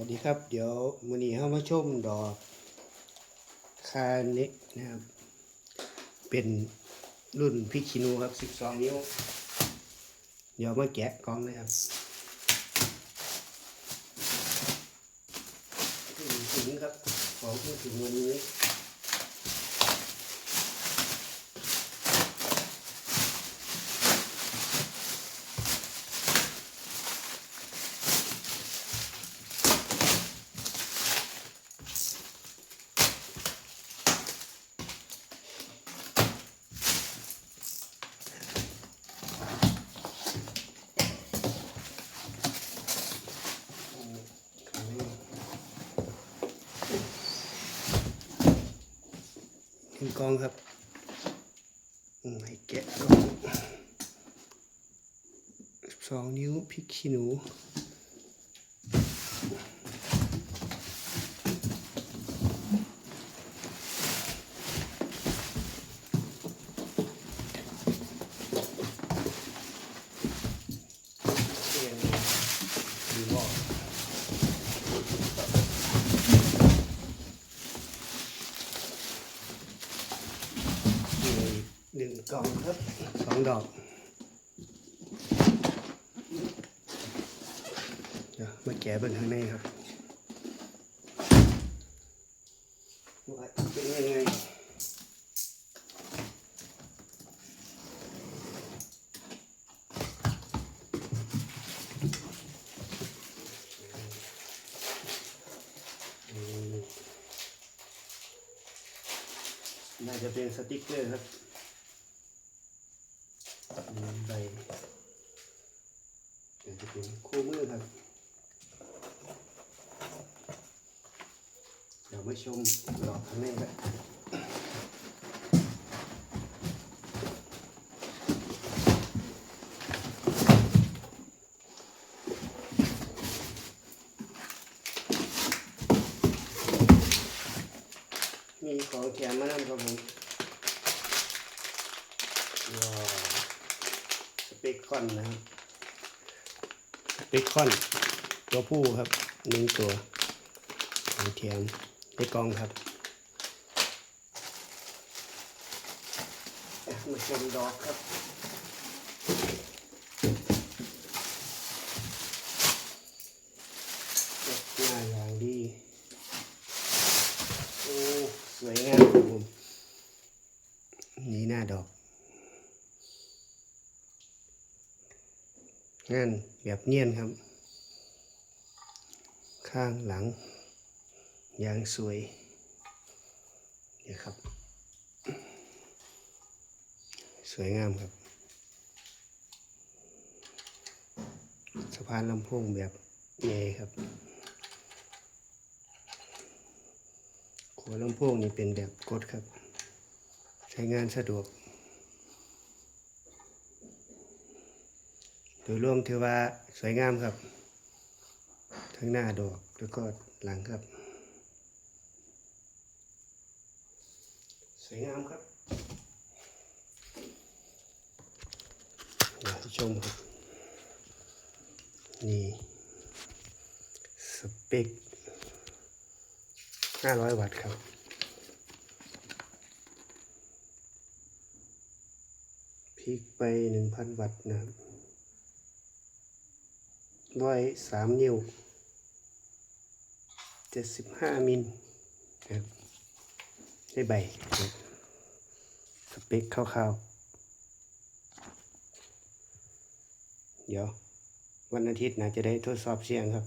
วัสดีครับ เดี๋ยววันนี้เข้ามาชมดอกคาเนะนะครับ เป็นรุ่นพิคินูครับ 12 นิ้ว เดี๋ยวมาแกะกล่องนะครับถึงครับของพิ่งถึงวันนี้ งกองครับให้แกะกล่องสองนิ้วพริกขี้หนู เสียงดีบอกมีหนึ่ง กล่องครับสองดอกเดี๋ยวมาแกะเบิ่งข้างในครับว่าเป็นยังไงอืมน่าจะเป็นสติกเกอร์ครับอืม ใบน่าจะเป็นคู่มือครับ เดี๋ยวมาชมดอกข้างในครับมีของแถมมานำครับผมว้าว เปคคอนนะครับสเปคคอน ตัวผู้ครับหนึ่งตัวของแถมในกล่องครับอะมาชมดอกครับดอกหน้าอย่างดี โอ้ สวยงามครับผม นี่หน้าดอก งานแบบเนียนครับ ข้างหลังยางสวยนี่ครับ สวยงามครับ สะพานลำโพงแบบใหญ่ครับหัวลำโพงนี่เป็นแบบกดครับ ใช้งานสะดวก โดยรวมถือว่าสวยงามครับ ทั้งหน้าดอกแล้วก็หลังครับ สวยงามครับชมครับ นี่ สเปค500 วัตต์ครับพีกไป 1,000 วัตต์นะครับ ร้อยสามนิ้ว75มิลนะครับได้ใบนะครับสเปคคร่าวๆ เดี๋ยว วันอาทิตย์นะจะได้ทดสอบเสียงครับ